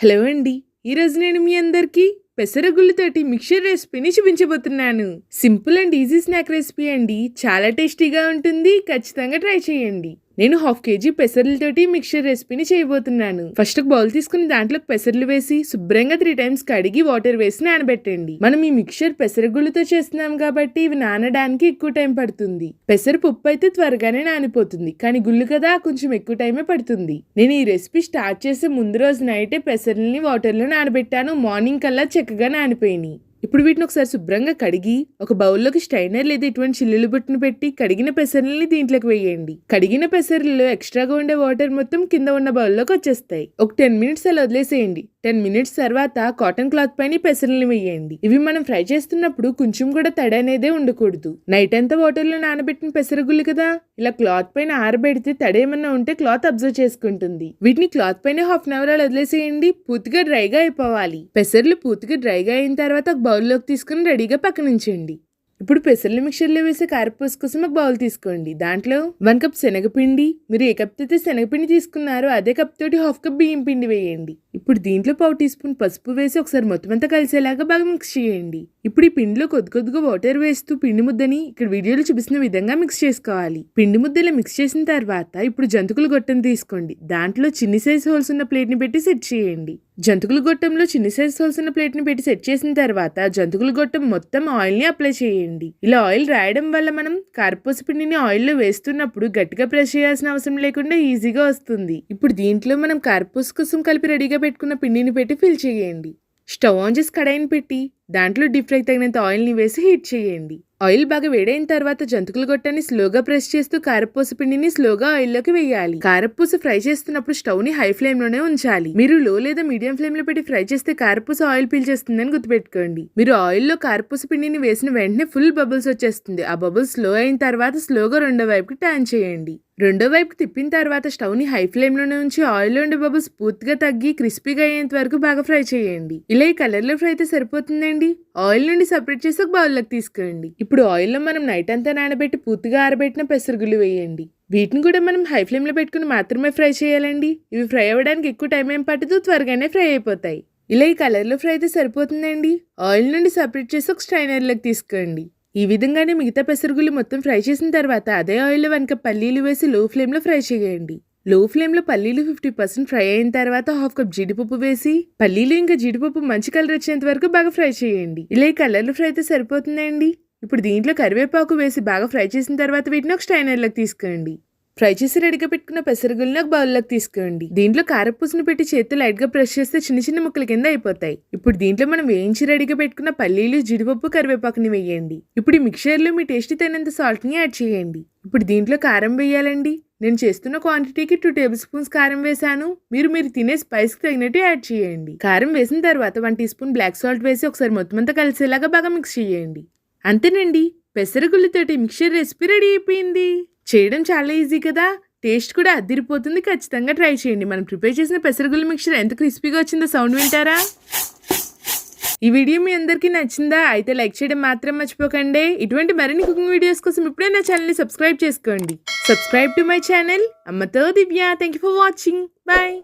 Hello అండి. ఈరోజు నేను మీ అందరికీ పెసరగుళ్ళతోటి మిక్చర్ రెసిపీని చూపించబోతున్నాను. Simple and easy snack recipe అండి. చాలా టేస్టీగా ఉంటుంది. ఖచ్చితంగా ట్రై చేయండి. నేను హాఫ్ కేజీ పెసర్లతోటి మిక్చర్ రెసిపీని చేయబోతున్నాను. ఫస్ట్ ఒక బౌల్ తీసుకుని దాంట్లో పెసర్లు వేసి శుభ్రంగా త్రీ టైమ్స్ కడిగి వాటర్ వేసి నానబెట్టండి. మనం ఈ మిక్చర్ పెసరగుళ్ళతో చేస్తున్నాం కాబట్టి ఇవి నానడానికి ఎక్కువ టైం పడుతుంది. పెసర పప్పు అయితే త్వరగానే నానిపోతుంది కానీ గుళ్ళు కదా కొంచెం ఎక్కువ టైమే పడుతుంది. నేను ఈ రెసిపీ స్టార్ట్ చేసే ముందు రోజు నైటే పెసర్లని వాటర్లో నానబెట్టాను. మార్నింగ్ కల్లా చక్కగా నానిపోయినాయి. ఇప్పుడు వీటిని ఒకసారి శుభ్రంగా కడిగి ఒక బౌల్లోకి స్టైనర్ లేదా ఇటువంటి చిల్లులు బుట్టును పెట్టి కడిగిన పెసర్లని దీంట్లోకి వేయండి. కడిగిన పెసర్లలో ఎక్స్ట్రాగా ఉండే వాటర్ మొత్తం కింద ఉన్న బౌల్లోకి వచ్చేస్తాయి. ఒక టెన్ మినిట్స్ అలా వదిలేసేయండి. టెన్ మినిట్స్ తర్వాత కాటన్ క్లాత్ పైన ఈ పెసర్లని వేయండి. ఇవి మనం ఫ్రై చేస్తున్నప్పుడు కొంచెం కూడా తడి అనేదే ఉండకూడదు. నైట్ అంతా వాటర్లో నానబెట్టిన పెసరగుళ్ళు కదా? ఇలా క్లాత్ పైన ఆరబెడితే తడి ఏమన్నా ఉంటే క్లాత్ అబ్జర్వ్ చేసుకుంటుంది. వీటిని క్లాత్ పైన హాఫ్ అన్ అవర్ అలా వదిలేసేయండి. పూర్తిగా డ్రైగా అయిపోవాలి. పెసర్లు పూర్తిగా డ్రైగా అయిన తర్వాత బౌల్లోకి తీసుకుని రెడీగా పక్కన ఉంచండి ఇప్పుడు పెసర్ల మిక్చర్లో వేసే కారపూస కోసం ఒక బౌల్ తీసుకోండి. దాంట్లో వన్ కప్ శనగపిండి మీరు ఏ కప్ అయితే శనగపిండి తీసుకున్నారో అదే కప్ తోటి హాఫ్ కప్ బియ్యం పిండి వేయండి. ఇప్పుడు దీంట్లో పావు టీ స్పూన్ పసుపు వేసి ఒకసారి మొత్తం అంతా కలిసేలాగా బాగా మిక్స్ చేయండి. ఇప్పుడు ఈ పిండిలో కొద్ది కొద్దిగా వాటర్ వేస్తూ పిండి ముద్దని ఇక్కడ వీడియోలో చూపిస్తున్న విధంగా మిక్స్ చేసుకోవాలి. పిండి ముద్దలో మిక్స్ చేసిన తర్వాత ఇప్పుడు జంతుకుల గొట్టం తీసుకోండి. దాంట్లో చిన్ని సైజ్ హోల్స్ ఉన్న ప్లేట్ని పెట్టి సెట్ చేయండి. జంతుకుల గొట్టంలో చిన్ని సైజ్ హోల్స్ ఉన్న ప్లేట్ని పెట్టి సెట్ చేసిన తర్వాత జంతుకుల గొట్టం మొత్తం ఆయిల్ని అప్లై చేయండి. ఇలా ఆయిల్ రాయడం వల్ల మనం కార్పూస పిండిని ఆయిల్లో వేస్తున్నప్పుడు గట్టిగా ప్రెస్ చేయాల్సిన అవసరం లేకుండా ఈజీగా వస్తుంది. ఇప్పుడు దీంట్లో మనం కార్పూస కోసం కలిపి రెడీగా పెట్టుకున్న పిండిని పెట్టి ఫిల్ చేయండి. స్టవ్ ఆన్ చేసి కడాయిని పెట్టి దాంట్లో డీప్ ఫ్రై తగినంత ఆయిల్ని వేసి హీట్ చేయండి. ఆయిల్ బాగా వేడైన తర్వాత జంతుకుల గొట్టని స్లోగా ప్రెస్ చేస్తూ కారపూస పిండిని స్లోగా ఆయిల్లోకి వేయాలి. కారపూస ఫ్రై చేస్తున్నప్పుడు స్టవ్ని హై ఫ్లేమ్లోనే ఉంచాలి. మీరు లో లేదా మీడియం ఫ్లేమ్లో పెట్టి ఫ్రై చేస్తే కారపూస ఆయిల్ పీల్చేస్తుందని గుర్తుపెట్టుకోండి. మీరు ఆయిల్లో కారపూస పిండిని వేసిన వెంటనే ఫుల్ బబుల్స్ వచ్చేస్తుంది. ఆ బబుల్స్ స్లో అయిన తర్వాత స్లోగా రెండో వైపుకి టర్న్ చేయండి. రెండో వైపు తిప్పిన తర్వాత స్టవ్ని హై ఫ్లేమ్లోనే ఉంచి ఆయిల్ ఉండే బబుల్స్ పూర్తిగా తగ్గి క్రిస్పీగా అయ్యేంత వరకు బాగా ఫ్రై చేయండి. ఇలా ఈ కలర్లో ఫ్రై అయితే సరిపోతుందండి? ఆయిల్ నుండి సపరేట్ చేసి ఒక బౌల్లోకి తీసుకోండి. ఇప్పుడు ఆయిల్లో మనం నైట్ అంతా నానబెట్టి పూర్తిగా ఆరబెట్టిన పెసరుగులు వేయండి. వీటిని కూడా మనం హై ఫ్లేమ్లో పెట్టుకుని మాత్రమే ఫ్రై చేయాలండి. ఇవి ఫ్రై అవ్వడానికి ఎక్కువ టైం ఏం పట్టదు త్వరగానే ఫ్రై అయిపోతాయి. ఇలా ఈ కలర్లో ఫ్రై అయితే సరిపోతుందండి. ఆయిల్ నుండి సపరేట్ చేసి ఒక స్ట్రైనర్లోకి తీసుకోండి. ఈ విధంగానే మిగతా పెసరుగులు మొత్తం ఫ్రై చేసిన తర్వాత అదే ఆయిల్లో వెనక పల్లీలు వేసి లో ఫ్లేమ్లో ఫ్రై చేయండి. లో ఫ్లేమ్లో పల్లీలు ఫిఫ్టీ పర్సెంట్ ఫ్రై అయిన తర్వాత హాఫ్ కప్ జీడిపప్పు వేసి పల్లీలు ఇంకా జీడిపప్పు మంచి కలర్ వచ్చేంత వరకు బాగా ఫ్రై చేయండి. ఇలా ఈ కలర్లు ఫ్రై అయితే సరిపోతుందండి. ఇప్పుడు దీంట్లో కరివేపాకు వేసి బాగా ఫ్రై చేసిన తర్వాత వీటిని ఒక స్టైనర్లోకి తీసుకోండి. ఫ్రై చేసి రెడీగా పెట్టుకున్న పెసరగుల్ని ఒక బౌల్లోకి తీసుకోండి. దీంట్లో కారపూసను పెట్టి చేతితో లైట్గా బ్రష్ చేస్తే చిన్న చిన్న ముక్కల కింద అయిపోతాయి. ఇప్పుడు దీంట్లో మనం వేయించి రెడీగా పెట్టుకున్న పల్లీలు జీడిపప్పు కరివేపాకుని వేయండి. ఇప్పుడు ఈ మిక్చర్లో మీ టేస్ట్ తగినంత సాల్ట్ని యాడ్ చేయండి. ఇప్పుడు దీంట్లో కారం వేయాలండి. నేను చేస్తున్న క్వాంటిటీకి టూ టేబుల్ స్పూన్స్ కారం వేసాను మీరు మీరు తినే స్పైస్కి తగినట్టు యాడ్ చేయండి. కారం వేసిన తర్వాత one teaspoon black salt వేసి ఒకసారి మొత్తం అంతా కలిసేలాగా బాగా మిక్స్ చేయండి. అంతేనండి పెసరగుళ్ళతోటి మిక్చర్ రెసిపీ రెడీ అయిపోయింది. చేయడం చాలా ఈజీ కదా టేస్ట్ కూడా అదిరిపోతుంది ఖచ్చితంగా ట్రై చేయండి. మనం ప్రిపేర్ చేసిన పెసరగుళ్ళ మిక్చర్ ఎంత క్రిస్పీగా వచ్చిందో సౌండ్ వింటారా? ఈ వీడియో మీ అందరికీ నచ్చిందా? అయితే లైక్ చేయడం మాత్రం మర్చిపోకండి. ఇటువంటి మరిన్ని కుకింగ్ వీడియోస్ కోసం ఇప్పుడే నా ఛానల్ని సబ్స్క్రైబ్ చేసుకోండి. సబ్స్క్రైబ్ టు మై ఛానల్ అమ్మతో Divya. Thank you for watching bye